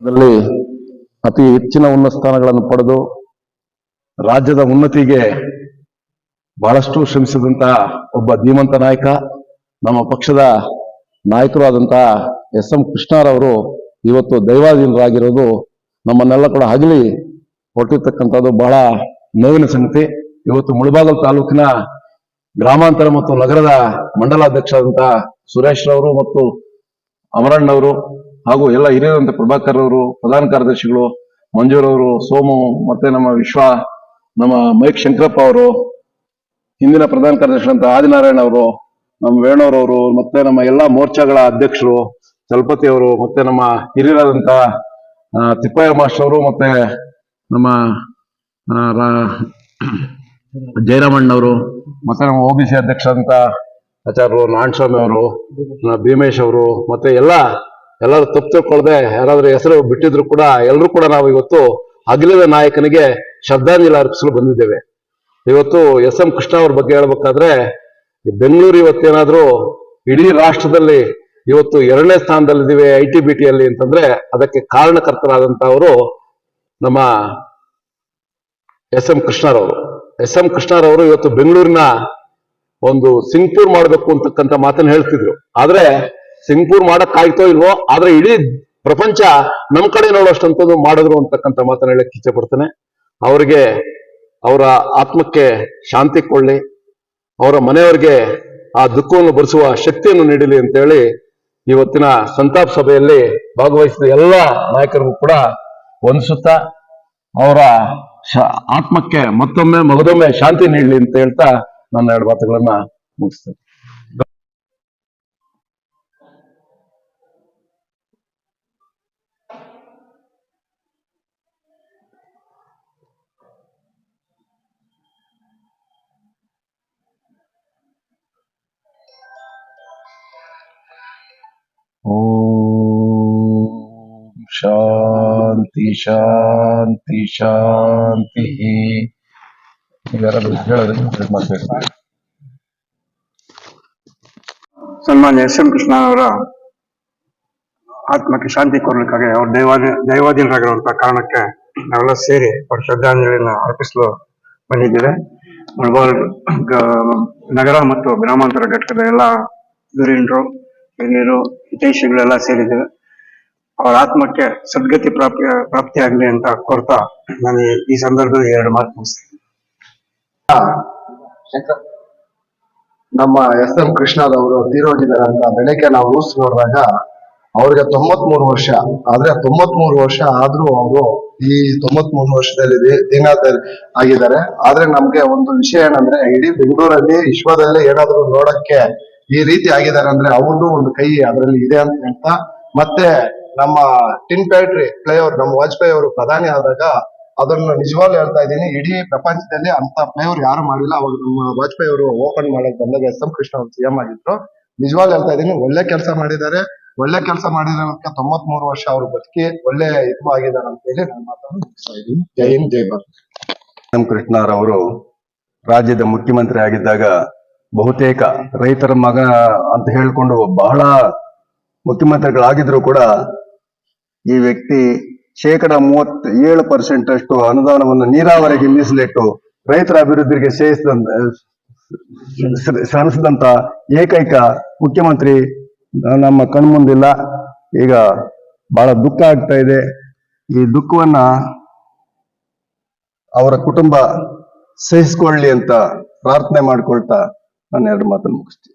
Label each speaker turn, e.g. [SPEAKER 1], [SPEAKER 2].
[SPEAKER 1] ಅತಿ ಹೆಚ್ಚಿನ ಉನ್ನತ ಸ್ಥಾನಗಳನ್ನು ಪಡೆದು ರಾಜ್ಯದ ಉನ್ನತಿಗೆ ಬಹಳಷ್ಟು ಶ್ರಮಿಸಿದಂತಹ ಒಬ್ಬ ಧೀಮಂತ ನಾಯಕ, ನಮ್ಮ ಪಕ್ಷದ ನಾಯಕರು ಆದಂತಹ ಎಸ್ ಎಂ ಕೃಷ್ಣರವರು ಇವತ್ತು ದೈವಾಧೀನರಾಗಿರೋದು ನಮ್ಮನ್ನೆಲ್ಲ ಕೂಡ ಹಗಲಿ ಹೊರಟಿರ್ತಕ್ಕಂಥದ್ದು ಬಹಳ ನೋವಿನ ಸಂಗತಿ. ಇವತ್ತು ಮುಳಬಾಗಲ್ ತಾಲೂಕಿನ ಗ್ರಾಮಾಂತರ ಮತ್ತು ನಗರದ ಮಂಡಲಾಧ್ಯಕ್ಷರಾದಂತಹ ಸುರೇಶ್ ರವರು ಮತ್ತು ಅಮರಣ್ಣವರು ಹಾಗೂ ಎಲ್ಲ ಹಿರಿಯರಂತ ಪ್ರಭಾಕರ್ ಅವರು, ಪ್ರಧಾನ ಕಾರ್ಯದರ್ಶಿಗಳು ಮಂಜೂರವರು ಸೋಮು, ಮತ್ತೆ ನಮ್ಮ ವಿಶ್ವ, ನಮ್ಮ ಮೈಕ್ ಶಂಕರಪ್ಪ ಅವರು, ಹಿಂದಿನ ಪ್ರಧಾನ ಕಾರ್ಯದರ್ಶಿಗಳಂತ ಆದಿನಾರಾಯಣ ಅವರು, ನಮ್ಮ ವೇಣೂರವರು ಮತ್ತೆ ನಮ್ಮ ಎಲ್ಲಾ ಮೋರ್ಚಾಗಳ ಅಧ್ಯಕ್ಷರು ಚಲಪತಿ ಅವರು, ಮತ್ತೆ ನಮ್ಮ ಹಿರಿಯರಾದಂತ ತಿಪ್ಪಯ್ಯ ಮಾಸ್ಟರ್ ಅವರು, ಮತ್ತೆ ನಮ್ಮ ಜಯರಾಮಣ್ಣವರು ಮತ್ತೆ ನಮ್ಮ ಒ ಬಿ ಸಿ ಅಧ್ಯಕ್ಷರಂತ ಆಚಾರ್ಯರು, ನಾರಾಯಣಸ್ವಾಮಿ ಅವರು ಭೀಮೇಶ್ ಅವರು, ಮತ್ತೆ ಎಲ್ಲ ಎಲ್ಲರೂ ತಪ್ಪು ತಿಳ್ಕೊಳ್ದೆ ಯಾರಾದ್ರೂ ಹೆಸರು ಬಿಟ್ಟಿದ್ರು ಕೂಡ ಎಲ್ಲರೂ ಕೂಡ ನಾವು ಇವತ್ತು ಅಗಲಿದ ನಾಯಕನಿಗೆ ಶ್ರದ್ಧಾಂಜಲಿ ಅರ್ಪಿಸಲು ಬಂದಿದ್ದೇವೆ. ಇವತ್ತು ಎಸ್ ಎಂ ಕೃಷ್ಣ ಅವ್ರ ಬಗ್ಗೆ ಹೇಳ್ಬೇಕಾದ್ರೆ ಬೆಂಗಳೂರು ಇವತ್ತೇನಾದ್ರೂ ಇಡೀ ರಾಷ್ಟ್ರದಲ್ಲಿ ಇವತ್ತು ಎರಡನೇ ಸ್ಥಾನದಲ್ಲಿದ್ದೀವಿ ಐ ಟಿ ಬಿ ಟಿಯಲ್ಲಿ ಅಂತಂದ್ರೆ, ಅದಕ್ಕೆ ಕಾರಣಕರ್ತರಾದಂತವರು ನಮ್ಮ ಎಸ್ ಎಂ ಕೃಷ್ಣರವರು. ಎಸ್ ಎಂ ಕೃಷ್ಣರವರು ಇವತ್ತು ಬೆಂಗಳೂರಿನ ಒಂದು ಸಿಂಗ್ಪುರ್ ಮಾಡಬೇಕು ಅಂತಕ್ಕಂಥ ಮಾತನ್ನು ಹೇಳ್ತಿದ್ರು. ಆದ್ರೆ ಸಿಂಗ್ಪುರ್ ಆಯ್ತೋ ಇಲ್ವೋ, ಆದ್ರೆ ಇಡೀ ಪ್ರಪಂಚ ನಮ್ ಕಡೆ ನೋಡೋಷ್ಟಂತದ್ದು ಮಾಡಿದ್ರು ಅಂತಕ್ಕಂಥ ಮಾತನ್ನ ಹೇಳಕ್ ಇಚ್ಛೆ ಪಡ್ತೇನೆ. ಅವರಿಗೆ ಅವರ ಆತ್ಮಕ್ಕೆ ಶಾಂತಿ ಕೊಳ್ಳಿ ಅವರ ಮನೆಯವರಿಗೆ ಆ ದುಃಖವನ್ನು ಬರೆಸುವ ಶಕ್ತಿಯನ್ನು ನೀಡಲಿ ಅಂತ ಹೇಳಿ ಇವತ್ತಿನ ಸಂತಾಪ ಸಭೆಯಲ್ಲಿ ಭಾಗವಹಿಸಿದ ಎಲ್ಲ ನಾಯಕರಿಗೂ ಕೂಡ ವಂದಿಸುತ್ತಾ, ಅವರ ಆತ್ಮಕ್ಕೆ ಮತ್ತೊಮ್ಮೆ, ಮಗದೊಮ್ಮೆ ಶಾಂತಿ ನೀಡಲಿ ಅಂತ ಹೇಳ್ತಾ ನನ್ನ ಎರಡು ಮಾತುಗಳನ್ನ ಮುಗಿಸ್ತೇನೆ. ಶಾಂತಿ ಶಾಂತಿ ಶಾಂತಿ. ಹೇಳಿದ್ರೆ ಮಾತಾಡ್ತಾರೆ
[SPEAKER 2] ಸನ್ಮಾನ್ಯ ಎಸ್ ಎಂ ಕೃಷ್ಣ ಅವರ ಆತ್ಮಕ್ಕೆ ಶಾಂತಿ ಕೋರ್ಲಿಕ್ಕಾಗಿ ಅವ್ರ ದೈವಾದಿ ದೈವಾಧೀನರಾಗಿರುವಂತಹ ಕಾರಣಕ್ಕೆ ನಾವೆಲ್ಲ ಸೇರಿ ಅವ್ರ ಶ್ರದ್ಧಾಂಜಲಿಯನ್ನು ಅರ್ಪಿಸಲು ಬಂದಿದ್ದೇವೆ. ಮುಳಬಾಲ್ ನಗರ ಮತ್ತು ಗ್ರಾಮಾಂತರ ಘಟಕದ ಎಲ್ಲ ಧುರೀಣರು ಹಿರಿಯರು, ಹಿತೈಷಿಗಳೆಲ್ಲ ಸೇರಿದ್ದೇವೆ. ಅವರ ಆತ್ಮಕ್ಕೆ ಸದ್ಗತಿ ಪ್ರಾಪ್ತಿ ಪ್ರಾಪ್ತಿಯಾಗಲಿ ಅಂತ ಕೋರ್ತಾ ನಾನು ಈ- ಸಂದರ್ಭದಲ್ಲಿ ಎರಡು ಮಾತು ಮುಗಿಸ್ತೇನೆ.
[SPEAKER 3] ನಮ್ಮ ಎಸ್ ಎಂ ಕೃಷ್ಣದವರು ತೀರೋಗಿದ್ದಾರೆ ಅಂತ ಬೆಳಗ್ಗೆ ನಾವು ನ್ಯೂಸ್ ನೋಡಿದಾಗ ಅವ್ರಿಗೆ ತೊಂಬತ್ ಮೂರು ವರ್ಷ, ಆದ್ರೆ ತೊಂಬತ್ ಮೂರು ವರ್ಷ ಆದ್ರೂ ಅವರು ಈ ತೊಂಬತ್ ಮೂರು ವರ್ಷದಲ್ಲಿ ದಿನ ಆಗಿದ್ದಾರೆ. ಆದ್ರೆ ನಮ್ಗೆ ಒಂದು ವಿಷಯ ಏನಂದ್ರೆ ಇಡೀ ಬೆಂಗಳೂರಲ್ಲಿ, ವಿಶ್ವದಲ್ಲೇ ಏನಾದ್ರು ನೋಡಕ್ಕೆ ಈ ರೀತಿ ಆಗಿದ್ದಾರೆ ಅಂದ್ರೆ ಅವ್ರದ್ದು ಒಂದು ಕೈ ಅದರಲ್ಲಿ ಇದೆ ಅಂತ ಹೇಳ್ತಾ, ಮತ್ತೆ ನಮ್ಮ ಟಿನ್ ಪ್ಯಾಟ್ರಿ ಫ್ಲೈಓವರ್ ನಮ್ಮ ವಾಜಪೇಯಿ ಅವರು ಪ್ರಧಾನಿ ಆದಾಗ ಅದನ್ನು ನಿಜವಾಗ್ಲೂ ಹೇಳ್ತಾ ಇದ್ದೀನಿ. ಇಡೀ ಪ್ರಪಂಚದಲ್ಲಿ ಅಂತ ಫ್ಲೈಓವರ್ ಯಾರು ಮಾಡಿಲ್ಲ. ಅವಾಗ ನಮ್ಮ ವಾಜಪೇಯಿ ಅವರು ಓಪನ್ ಮಾಡಕ್ ಬಂದಾಗ ಎಸ್ ಎಂ ಕೃಷ್ಣ ಅವರು ಸಿಎಂ ಆಗಿದ್ರು. ನಿಜವಾಗ್ಲೂ ಹೇಳ್ತಾ ಇದ್ದೀನಿ, ಒಳ್ಳೆ ಕೆಲಸ ಮಾಡಿದ್ದಾರೆ. ಒಳ್ಳೆ ಕೆಲಸ ಮಾಡಿರೋದಕ್ಕೆ ತೊಂಬತ್ ಮೂರು ವರ್ಷ ಅವರು ಬದುಕಿ ಒಳ್ಳೆ ಇದು ಆಗಿದ್ದಾರೆ ಅಂತ ಹೇಳಿ ನಾನು ಮಾತನ್ನು ಮುಗಿಸ್ತಾ ಇದ್ದೀನಿ. ಜೈ ಹಿಂದ್, ಜೈ ಭಾರತ್.
[SPEAKER 1] ಎಂ ಕೃಷ್ಣರವರು ರಾಜ್ಯದ ಮುಖ್ಯಮಂತ್ರಿ ಆಗಿದ್ದಾಗ ಬಹುತೇಕ ರೈತರ ಮಗ ಅಂತ ಹೇಳ್ಕೊಂಡು ಬಹಳ ಮುಖ್ಯಮಂತ್ರಿಗಳಾಗಿದ್ರು ಕೂಡ ಈ ವ್ಯಕ್ತಿ ಶೇಕಡ ಮೂವತ್ ಏಳು ಪರ್ಸೆಂಟ್ ಅಷ್ಟು ಅನುದಾನವನ್ನು ನೀರಾವರಿಗೆ ಮೀಸಲಿಟ್ಟು ರೈತರ ಅಭಿವೃದ್ಧಿಗೆ ಸೇರಿಸಿದಂತ ಶ್ರ- ಶ್ರಮಿಸಿದಂತ ಏಕೈಕ ಮುಖ್ಯಮಂತ್ರಿ ನಮ್ಮ ಕಣ್ಮುಂದಿಲ್ಲ. ಈಗ ಬಹಳ ದುಃಖ ಆಗ್ತಾ ಇದೆ. ಈ ದುಃಖವನ್ನ ಅವರ ಕುಟುಂಬ ಸಹಿಸಿಕೊಳ್ಳಿ ಅಂತ ಪ್ರಾರ್ಥನೆ ಮಾಡ್ಕೊಳ್ತಾ ನಾನು ಎರಡು ಮಾತನ್ನು ಮುಗಿಸ್ತೀನಿ.